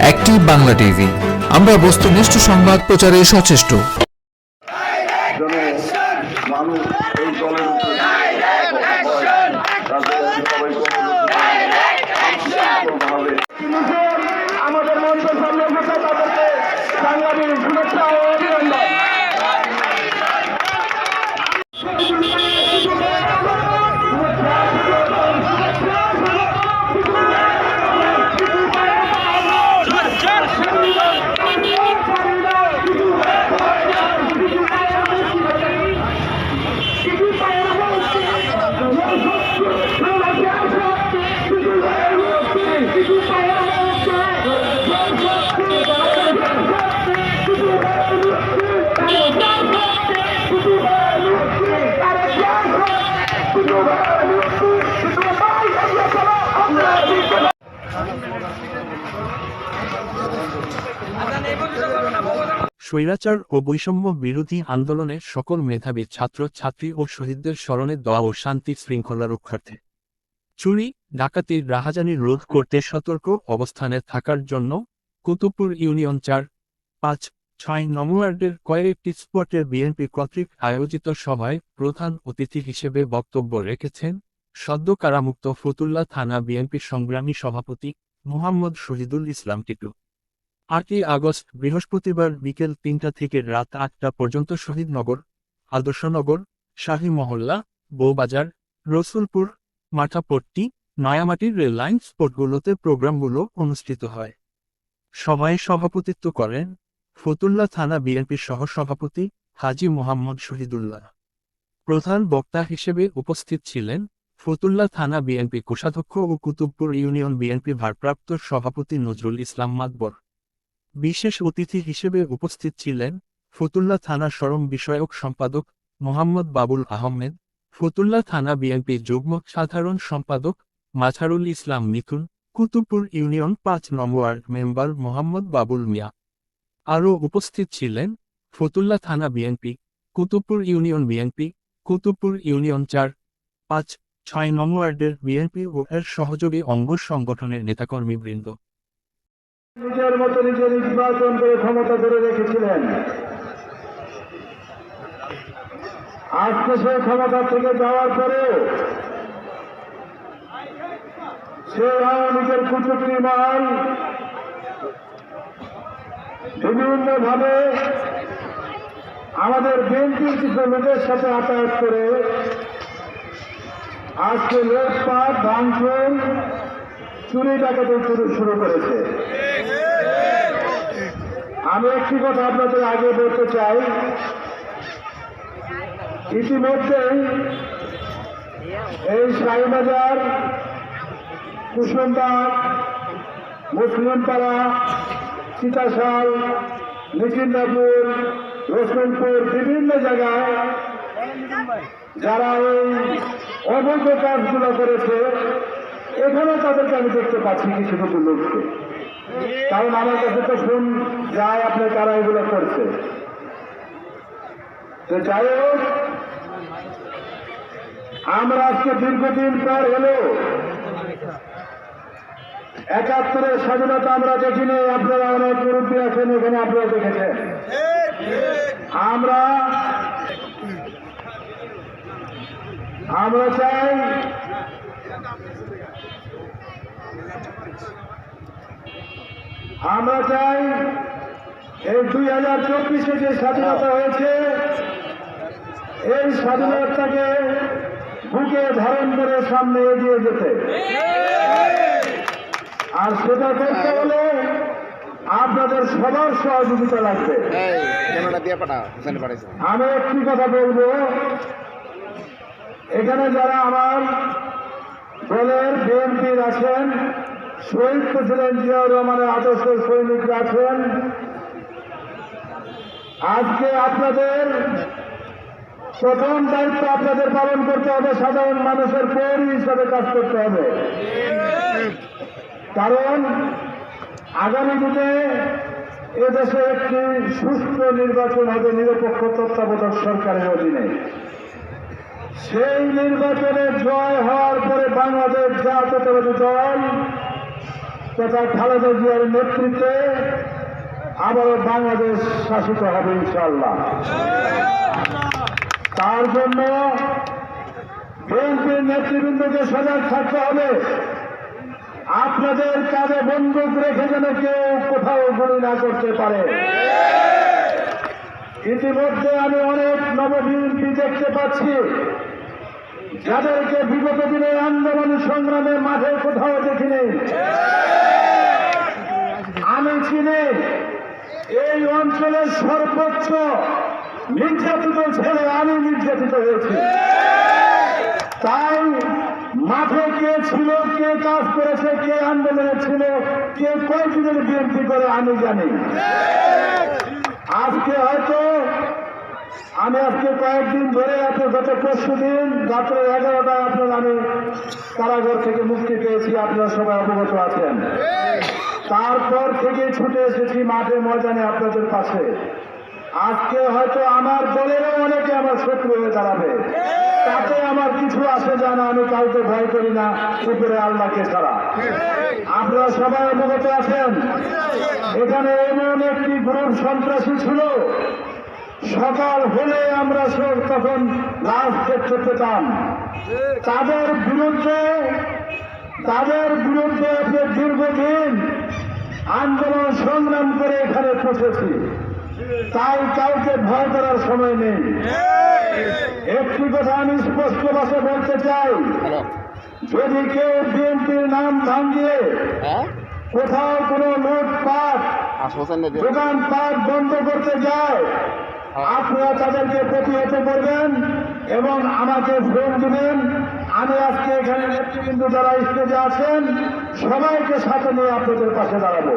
একটি বাংলা টিভি। আমরা বস্তুনিষ্ঠ সংবাদ প্রচারে সচেষ্ট। স্বৈরাচার ও বৈষম্য বিরোধী আন্দোলনে সকল মেধাবী ছাত্র, ছাত্রী ও শহীদদের স্মরণে দোয়া ও শান্তি শৃঙ্খলা রক্ষার্থে। চুরি ডাকাতির রাহাজানি রোধ করতে সতর্ক অবস্থানে থাকার জন্য কুতুবপুর ইউনিয়ন চার, পাঁচ, ছয় নম্বরের কয়েকটি স্পটের বিএনপি কর্তৃক আয়োজিত সভায় প্রধান অতিথি হিসেবে বক্তব্য রেখেছেন সদ্য কারামুক্ত ফতুল্লা থানা বিএনপি সংগ্রামী সভাপতি মোহাম্মদ শহীদুল ইসলাম টিটু। আটই আগস্ট, বৃহস্পতিবার বিকেল তিনটা থেকে রাত আটটা পর্যন্ত শহীদনগর আদর্শনগর শাহী মহল্লা বৌবাজার রসুলপুর, মাঠাপট্টি নয়ামাটির রেললাইন স্পটগুলোতে প্রোগ্রামগুলো অনুষ্ঠিত হয়। সভায় সভাপতিত্ব করেন ফতুল্লা থানা বিএনপির সহ সভাপতি হাজি মোহাম্মদ শহীদুল্লাহ। প্রধান বক্তা হিসেবে উপস্থিত ছিলেন ফতুল্লা থানা বিএনপি কোষাধ্যক্ষ ও কুতুবপুর ইউনিয়ন বিএনপি ভারপ্রাপ্ত সভাপতি নজরুল ইসলাম মাতবর। বিশেষ অতিথি হিসেবে উপস্থিত ছিলেন ফতুল্লা থানা সরম বিষয়ক সম্পাদক মোহাম্মদ বাবুল আহমেদ, ফতুল্লা থানা বিএনপি যুগ্ম সাধারণ সম্পাদক মাছারুল ইসলাম মিথুন, কুতুবপুর ইউনিয়ন পাঁচ নম্বর মেম্বার মোহাম্মদ বাবুল মিয়া। আরও উপস্থিত ছিলেন ফতুল্লা থানা BNP, Kutubpur union BNP, Kutubpur union চার, পাঁচ, ছয় নম্বরের বিএনপি ও এর সহযোগী অঙ্গ সংগঠনের নেতাকর্মীবৃন্দ। নিজের মতো নিজে নির্বাচন করে ক্ষমতা ধরে রেখেছিলেন। আজকে সে ক্ষমতা থেকে যাওয়ার পরেও সে লীগের কুচুকরি মহল বিভিন্ন ভাবে আমাদের বিএনপির কিছু লোকের সাথে আতায়াত করে আজকে লোকপাট, ভাঙচুর চুরি ডাকাতি শুরু করেছে। আমি একটি কথা আপনাদের আগে বলতে চাই। ইতিমধ্যেই এই সাইবাজার, কুসুমবাগ, মুসলিমপাড়া, চিতাশাল নিচিন্দাপুর রসুলপুর বিভিন্ন জায়গায় যারা এই অবৈধ কাজগুলো করেছে এখানেও তাদেরকে আমি দেখতে পাচ্ছি কিছু কিছু লোককে। কারণ আমার কাছে তো ফোন যায় আপনি তারা এগুলো করছে। তো যাই হোক, আমরা আজকে দীর্ঘদিন পর হলো একাত্তরের স্বাধীনতা আমরা দেখিনি, আপনারা অনেক মুরব্বী আছেন, এখানে আপনারা দেখেছেন। আমরা আমরা চাই আমরা চাই এই দুই হাজার চব্বিশে যে স্বাধীনতা হয়েছে, এই স্বাধীনতাকে বুকে ধারণ করে সামনে এগিয়ে যেতে। আর সেটা করতে হলে আপনাদের সবার সহযোগিতা লাগবে। আমি একটি কথা বলব, এখানে যারা আমার দলের বিএনপির আছেন শহীদ প্রেসিডেন্ট জিয়াউর রহমানের আদর্শ সৈনিকরা আছেন। আজকে আপনাদের প্রথম দায়িত্ব আপনাদের পালন করতে হবে, সাধারণ মানুষের পৌর হিসাবে কাজ করতে হবে। কারণ আগামী দিনে এদেশে একটি সুস্থ নির্বাচন হবে, নিরপেক্ষ তত্ত্বাবধায়ক সরকারের অধীনে। সেই নির্বাচনে জয় হওয়ার পরে বাংলাদেশ জাতীয়তাবাদী দল তথা খালেদা জিয়ার নেতৃত্বে আবারও বাংলাদেশ শাসিত হবে ইনশাল্লাহ তার জন্য বিএনপির নেতৃবৃন্দকে সজাগ থাকতে হবে। আপনাদের কাজে বন্দুক রেখে যেন কেউ কোথাও গুলি না করতে পারে। ইতিমধ্যে আমি অনেক নববিএনপি দেখতে পাচ্ছি। যাদেরকে বিগত দিনের আন্দোলন সংগ্রামের মাঠে কোথাও দেখিনি, আমি চিনি এই অঞ্চলের সর্বোচ্চ নির্যাতিত ছেলে আমি নির্যাতিত হয়েছি। তাই মাঠে কে ছিল, কে কাজ করেছে, কে আন্দোলনে ছিল, কে কয়েকদিনের বিএনপি করে আমি জানি। আজকে হয়তো আমি আজকে কয়েকদিন ধরে আপনি গত পরশু দিন রাত্রে এগারোটায় আপনার আমি কারাগার থেকে মুক্তি পেয়েছি, আপনারা সবাই অবগত আছেন। তারপর থেকে ছুটে এসেছি মাঠে, ময়দানে আপনাদের পাশে। আজকে হয়তো আমার দলেরও অনেকে আমার শত্রু হয়ে দাঁড়াবে। তাতে আমার কিছু আসে যায় না, আমি কাউকে ভয় করি না, উপরে আল্লাহকে ছাড়া। আপনারা সবাই অবগত আছেন? এখানে এমন একটি গ্রুপ সন্ত্রাসী ছিল সকাল হলে আমরা সব তখন লাশ দেখতে পেতাম। তাদের বিরুদ্ধে তাদের বিরুদ্ধে আপনি দীর্ঘদিন আন্দোলন সংগ্রাম করে এখানে পৌঁছেছি। তাই কাউকে ভয় করার সময় নেই। একটি কথা আমি স্পষ্ট ভাষে বলতে চাই। যদি কেউ বিএনপির নাম ভাঙিয়ে হ্যাঁ? কোথাও কোনো লুটপাট আসছেন না দোকানপাট বন্ধ করতে যায় আপনারা তাদেরকে প্রতিহত করবেন এবং আমাকে ফোন দিবেন। আমি আজকে এখানে নেতৃবৃন্দ যারা স্টেজে আছেন, সবাইকে সাথে নিয়ে আপনাদের পাশে দাঁড়াবো।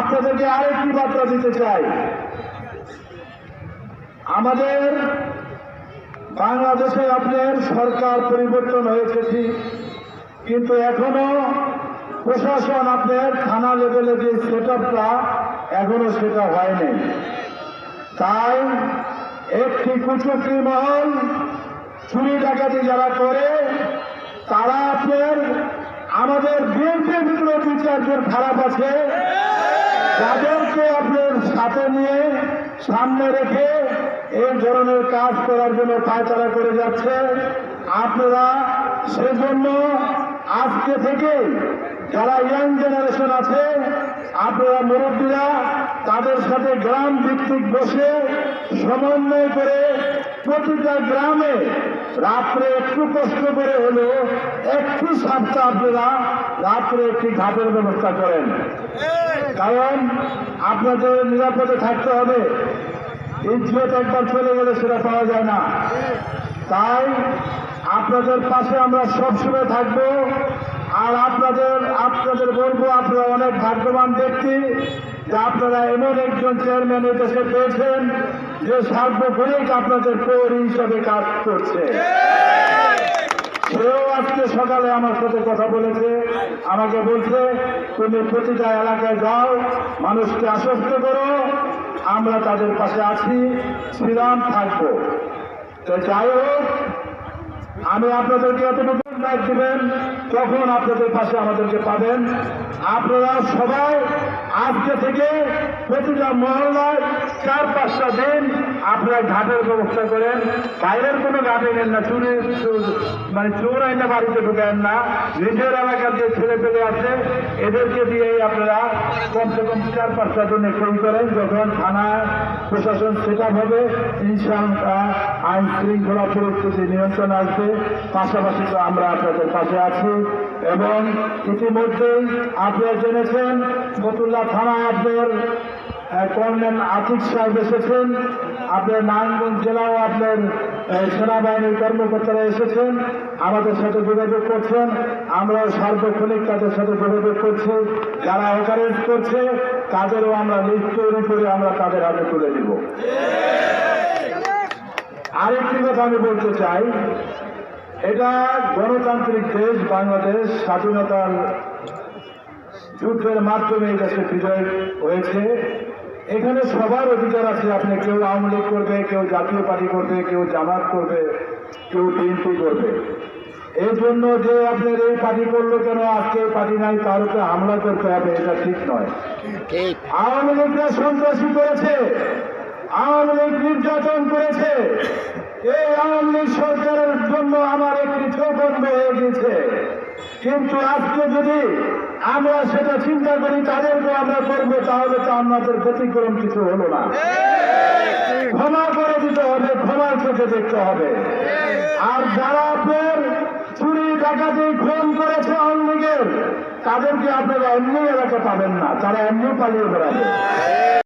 আপনাদেরকে আরেকটি বার্তা দিতে চাই। আমাদের বাংলাদেশে আপনার সরকার পরিবর্তন হয়েছে ঠিক, কিন্তু এখনও প্রশাসন আপনার থানা লেভেলে যে সেট আপটা এখনও সেটা হয়নি। তাই একটি কুচুকরি মহল চুরি ডাকাতি যারা করে, তারা আপনার আমাদের বিএনপির ভিতরে দু চারজন খারাপ আছে। তাদেরকে আপনার সাথে নিয়ে সামনে রেখে এই ধরনের কাজ করার জন্য পায়তারা করে যাচ্ছে। আপনারা সেজন্য আজকে থেকে যারা ইয়াং জেনারেশন আছে আপনারা মুরব্বীরা তাদের সাথে গ্রাম ভিত্তিক বসে সমন্বয় করে প্রতিটা গ্রামে রাত্রে একটু কষ্ট করে হলেও একটু সপ্তাহ আপনারা রাত্রে একটি ঘাটের ব্যবস্থা করেন। কারণ আপনাদের নিরাপদে থাকতে হবে। ইজ্জত একবার চলে গেলে সেটা পাওয়া যায় না। তাই আপনাদের পাশে আমরা সবসময় থাকব। আর আপনাদের আপনাদের বলব, আপনারা অনেক ভাগ্যবান ব্যক্তি যে আপনারা এমন একজন চেয়ারম্যান দেশে পেয়েছেন যে সার্বক্ষণিক আপনাদের পৌর হিসাবে কাজ করছে। সেও আজকে সকালে আমার সাথে কথা বলেছে, আমাকে বলছে, তুমি প্রতিটা এলাকায় যাও, মানুষকে আশ্বস্ত করো, আমরা তাদের পাশে আছি ছিলাম থাকব। তো যাই হোক আমি আপনাদেরকে এতটুকু দেবেন তখন আপনাদের পাশে আমাদেরকে পাবেন? আপনারা সবাই আজকে থেকে প্রতিটা মহল্লায় চার পাঁচটা দিন আপনারা ঘাটের ব্যবস্থা করেন। বাইরের কোনো ঘাটে নেন না, চুরি মানে চোর আইনা বাড়িতে ঢুকেন না। নিজের এলাকার যে ছেলে পেলে আছে, এদেরকে দিয়েই আপনারা কমসে কম চার পাঁচটা দিন এক্সপ্লেন করেন, যখন থানা প্রশাসন সেট হবে, ইনশাআল্লাহ আইন শৃঙ্খলা পরিস্থিতি নিয়ন্ত্রণ আসবে। পাশাপাশি তো আমরা আপনাদের পাশে আছি। এবং ইতিমধ্যেই আপনারা জেনেছেন ফতুল্লা থানা আপনার কর্নেল আতিক সাহেব এসেছেন। আপনার নারায়ণগঞ্জ জেলাও আপনার সেনাবাহিনীর কর্মকর্তারা এসেছেন। আমাদের সাথে যোগাযোগ করছেন। আমরাও সার্বক্ষণিক তাদের সাথে যোগাযোগ করছি। যারা অকারেজ করছে, তাদেরও আমরা লিস্ট তৈরি করে আমরা তাদের হাতে তুলে দিব। আরেকটি কথা আমি বলতে চাই এটা গণতান্ত্রিক দেশ বাংলাদেশ স্বাধীনতার যুদ্ধের মাধ্যমে এই দেশে বিজয় হয়েছে। এখানে সবার অধিকার আছে আপনি কেউ আওয়ামী লীগ করবে কেউ জাতীয় পার্টি করবে কেউ জামাত করবে কেউ বিএনপি করবে। এই জন্য যে আপনার এই পার্টি করল কেন আজকে পার্টি নাই তার উপরে হামলা করতে হবে এটা ঠিক নয়। আওয়ামী লীগরা সন্ত্রাসী করেছে আওয়ামী লীগ নির্যাতন করেছে এই আওয়ামী সরকারের জন্য আমার একটি বন্ধ হয়ে গেছে। কিন্তু আজকে যদি আমরা সেটা চিন্তা করি তাদেরকে আমরা করব, তাহলে তো আমাদের ব্যতিক্রম কিছু হলো না। ক্ষমা করে দিতে হবে, ক্ষমার চোখে দেখতে হবে। আর যারা আপনার চুরি, ডাকাতি, খুন করেছে লীগের তাদেরকে আপনারা অন্য এলাকা পাবেন না, তারা অন্য পালিয়ে বেড়াবে।